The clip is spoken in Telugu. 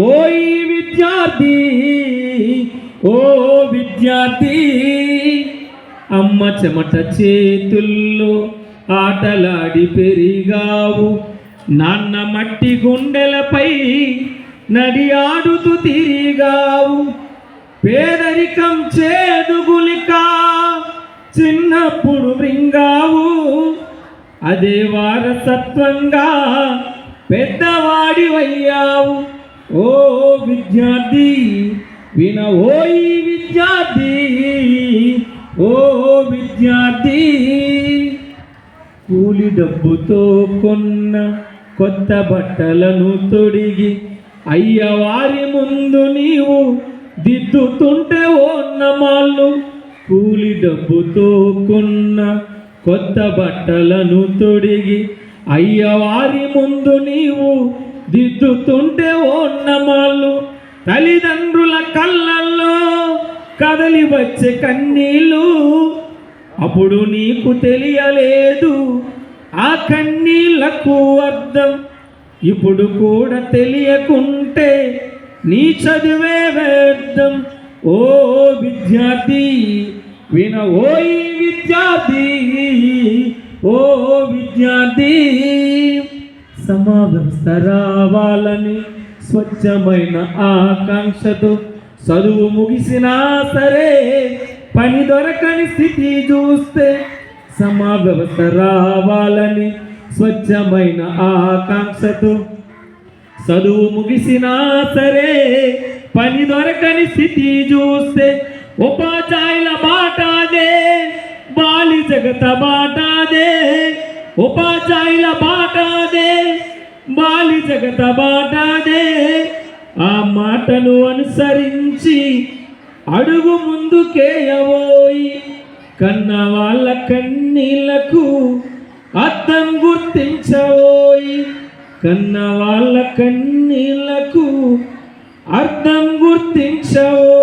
ఓయ్ విద్యార్థి ఓ విద్యార్థి అమ్మ చెమట చేతుల్లో ఆటలాడి పెరిగావు. నాన్న మట్టి గుండెలపై నడి ఆడుతూ తిరిగావు. పేదరికం చేదుగులిక చిన్నప్పుడు రింగావు అదే వారసత్వంగా పెద్దవాడివయ్యావు. ఓ విద్యార్థి విన ఓయి విద్యార్థి ఓ విద్యార్థి. కూలి డబ్బుతో కొన్న కొత్త బట్టలను తొడిగి అయ్యవారి ముందు నీవు దిద్దుతుంటే ఓన్నమాళ్ళు కూలి డబ్బుతో కొన్న కొత్త బట్టలను తొడిగి అయ్యవారి ముందు నీవు దిద్దుతుంటే ఓ తల్లిదండ్రుల కళ్ళల్లో కదలి వచ్చే కన్నీళ్ళు. అప్పుడు నీకు తెలియలేదు ఆ కన్నీళ్ళకు అర్థం. ఇప్పుడు కూడా తెలియకుంటే నీ చదివే వ్యర్థం. ఓ విద్యార్థి విన ఓయ్ విద్యార్థి ఓ విద్యార్థి. సమావ్యవస్థ రావాలని స్వచ్ఛమైన ఆకాంక్షతో చదువు ముగిసినా సరే పని దొరకని స్థితి చూస్తే సమావ్యవస్థ రావాలని స్వచ్ఛమైన ఆకాంక్షతో చదువు ముగిసినా సరే పని దొరకని స్థితి చూస్తే ఉపాధ్యాయుల బాటాదే బాలి జగత బాటాదే ఉపాధ్యాయుల బాటాదే బాలి జగత బాటాదే ఆ మాటను అనుసరించి అడుగు ముందుకేయబోయి కన్న వాళ్ళ కన్నీళ్ళకు అర్థం గుర్తించబోయి కన్న వాళ్ళ కన్నీళ్ళకు అర్థం గుర్తించవో